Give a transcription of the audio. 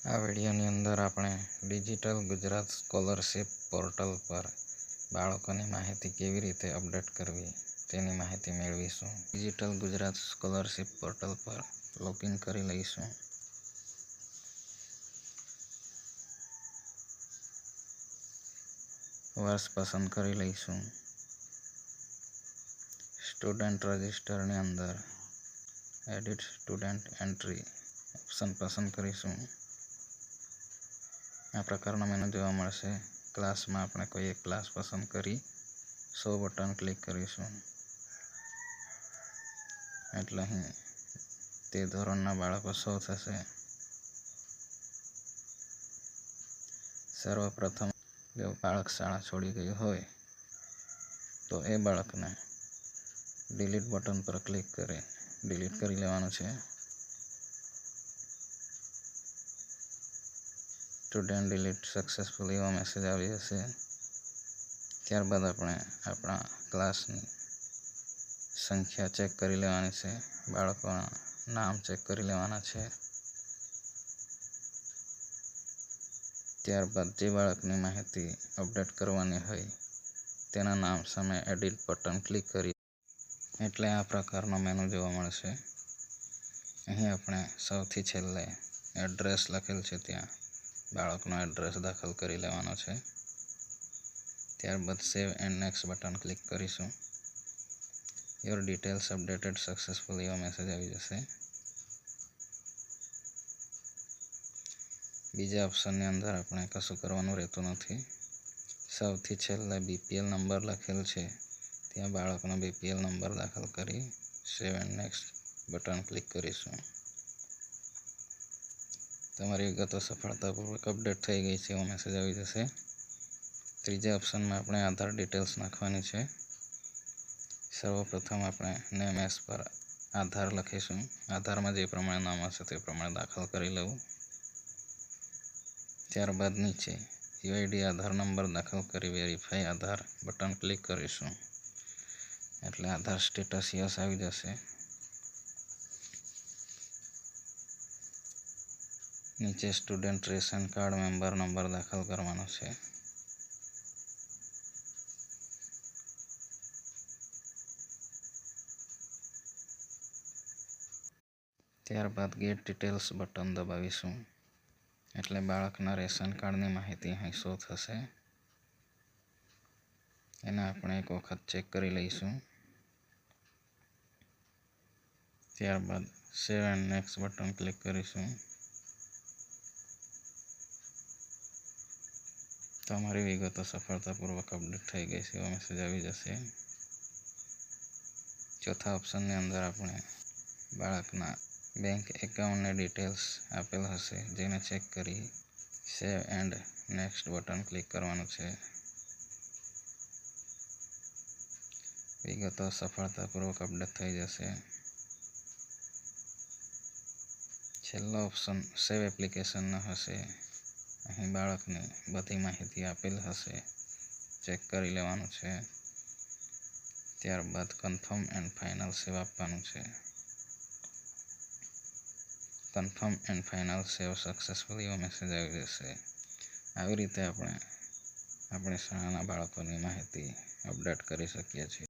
આ વિડિયોની અંદર આપણે ડિજિટલ ગુજરાત સ્કોલરશિપ પોર્ટલ પર બાળકોની માહિતી કેવી રીતે અપડેટ કરવી તેની માહિતી મેળવીશું. ડિજિટલ ગુજરાત સ્કોલરશિપ પોર્ટલ પર લોગિન કરી લઈશું. વર્ષ પસંદ કરી લઈશું. સ્ટુડન્ટ રજિસ્ટરની અંદર એડિટ સ્ટુડન્ટ એન્ટ્રી ઓપ્શન પસંદ કરીશું. આ પ્રકારનો મેનુ જોવા મળશે. ક્લાસમાં આપણે કોઈ એક ક્લાસ પસંદ કરી શો બટન ક્લિક કરીશું. એટલે અહીં તે ધોરણના બાળકો શો થશે. સર્વપ્રથમ જો બાળક શાળા છોડી ગયું હોય, તો એ બાળકને ડિલીટ બટન પર ક્લિક કરી ડિલીટ કરી લેવાનું છે. સ્ટુડન્ટ ડિલીટ સક્સેસફુલ એવો મેસેજ આવી જશે ત્યારબાદ આપણે આપણા ક્લાસની સંખ્યા ચેક કરી લેવાની છે. બાળકોના નામ ચેક કરી લેવાના છે. ત્યારબાદ જે બાળકની માહિતી અપડેટ કરવાની હોય, તેના નામ સામે એડિટ બટન ક્લિક કરી, એટલે આ પ્રકારનો મેનુ જોવા મળશે. અહીં આપણે સૌથી છેલ્લે એડ્રેસ લખેલ છે ત્યાં. બાળકનો એડ્રેસ દાખલ કરી લેવાનો છે. ત્યારબાદ save and next button click કરીશું. યોર ડિટેલ્સ અપડેટેડ સક્સેસફુલ એવો મેસેજ આવી જશે. બીજા ઓપ્શનની અંદર આપણે કશું કરવાનું રહેતું નથી. સૌથી છેલ્લે બીપીએલ નંબર લખેલ છે. ત્યાં બાળકનો બીપીએલ નંબર દાખલ કરી save and next button click કરીશું. તમારી વિગતો સફળતાપૂર્વક અપડેટ થઈ ગઈ છે, એવો મેસેજ આવી જશે. ત્રીજા ઓપ્શનમાં આપણે આધાર ડિટેલ્સ નાખવાની છે. સર્વપ્રથમ આપણે નેમ એસ પર આધાર લખીશું. આધારમાં જે પ્રમાણે નામ હશે તે પ્રમાણે દાખલ કરી લેવું. ત્યારબાદ નીચે યુઆઈડી આધાર નંબર દાખલ કરી વેરીફાઈ આધાર બટન ક્લિક કરીશું. એટલે આધાર સ્ટેટસ યસ આવી જશે. નીચે student ration card member number દાખલ કરવાનો છે. ત્યારબાદ ગેટ ડિટેલ્સ બટન દબાવીશું. એટલે બાળકના રેશન કાર્ડની માહિતી અહીં શો થશે. એને આપણે એક વખત ચેક કરી લઈશું. ત્યારબાદ save and next button click કરીશું. તમારી વિગતો સફળતાપૂર્વક અપડેટ થઈ ગઈ છે, એવો મેસેજ આવી જશે. ચોથા ઓપ્શનની અંદર આપણે બાળકના બેંક એકાઉન્ટની ડિટેલ્સ આપેલ હશે, જેને ચેક કરી save and next button click કરવાનું છે. વિગતો સફળતાપૂર્વક અપડેટ થઈ જશે. છેલ્લો ઓપ્શન સેવ એપ્લિકેશનનો હશે. અહીં બાળકની બધી માહિતી આપેલ હશે. ચેક કરી લેવાનું છે. ત્યારબાદ કન્ફર્મ એન્ડ ફાઇનલ સેવ આપવાનું છે. Confirm and final save successful એવો મેસેજ આવી જશે. આવી રીતે આપણે, આપણી શાળાના બાળકોની માહિતી અપડેટ કરી શકીએ છીએ.